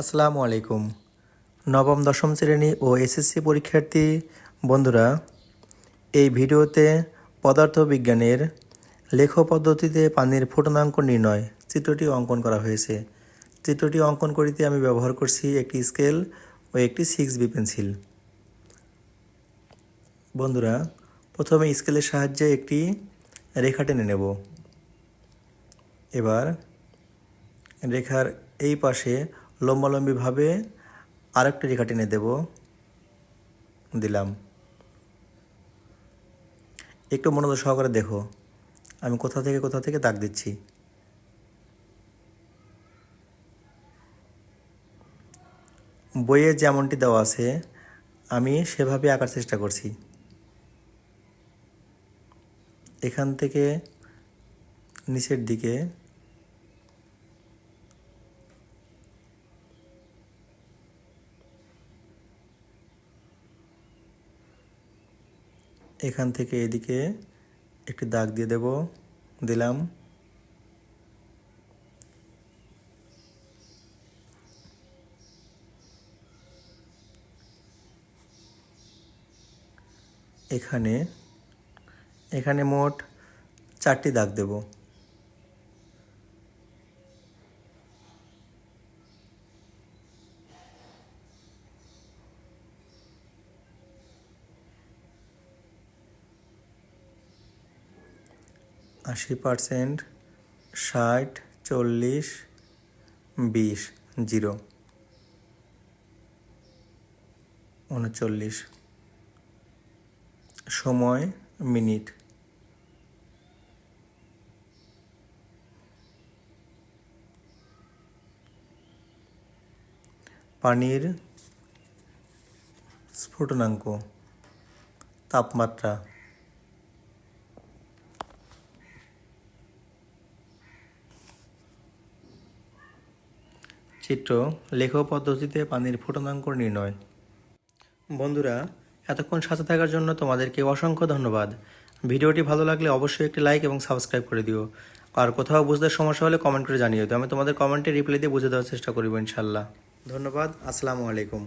আসসালামু আলাইকুম। নবম, দশম শ্রেণি ও এসএসসি পরীক্ষার্থী বন্ধুরা, এই ভিডিওতে পদার্থ বিজ্ঞানের লেখ পদ্ধতিতে পানির ফুটনাঙ্ক নির্ণয় চিত্রটি অঙ্কন করা হয়েছে। চিত্রটি অঙ্কন করিতে আমি ব্যবহার করছি একটি স্কেল ও একটি সিক্স বি পেন্সিল বন্ধুরা, প্রথমে স্কেলের সাহায্যে একটি রেখা টেনে নেব। এবার রেখার এই পাশে লম্বালম্বিভাবে আরেকটি রেখা টেনে দেব। দিলাম। একটু মনোযোগ সহকারে দেখো। আমি কোথা থেকে কোথা থেকে দাগ দিচ্ছি? বইয়ে যেমনটি দেওয়া আছে, আমি সেভাবে আঁকার চেষ্টা করছি। এখান থেকে নিচের দিকে এখান থেকে এদিকে একটি দাগ দিয়ে দেব দিলাম। এখানে এখানে মোট চারটি দাগ দেব। আশি পার্সেন্ট ষাট চল্লিশ বিশ জিরো। উনচল্লিশ। সময় মিনিট। পানির স্ফুটনাঙ্ক তাপমাত্রা। চিত্র লেখ পদ্ধতিতে পানির ফুটনাঙ্ক নির্ণয়। বন্ধুরা, এতক্ষণ সাথে থাকার জন্য তোমাদেরকে অসংখ্য ধন্যবাদ। ভিডিওটি ভালো লাগলে অবশ্যই একটি লাইক এবং সাবস্ক্রাইব করে দিও। আর কোথাও বুঝতে সমস্যা হলে কমেন্ট করে জানিও। তো আমি তোমাদের কমেন্টে রিপ্লাই দিয়ে বুঝে দেওয়ার চেষ্টা করব ইনশাল্লাহ। ধন্যবাদ, আসসালামু আলাইকুম।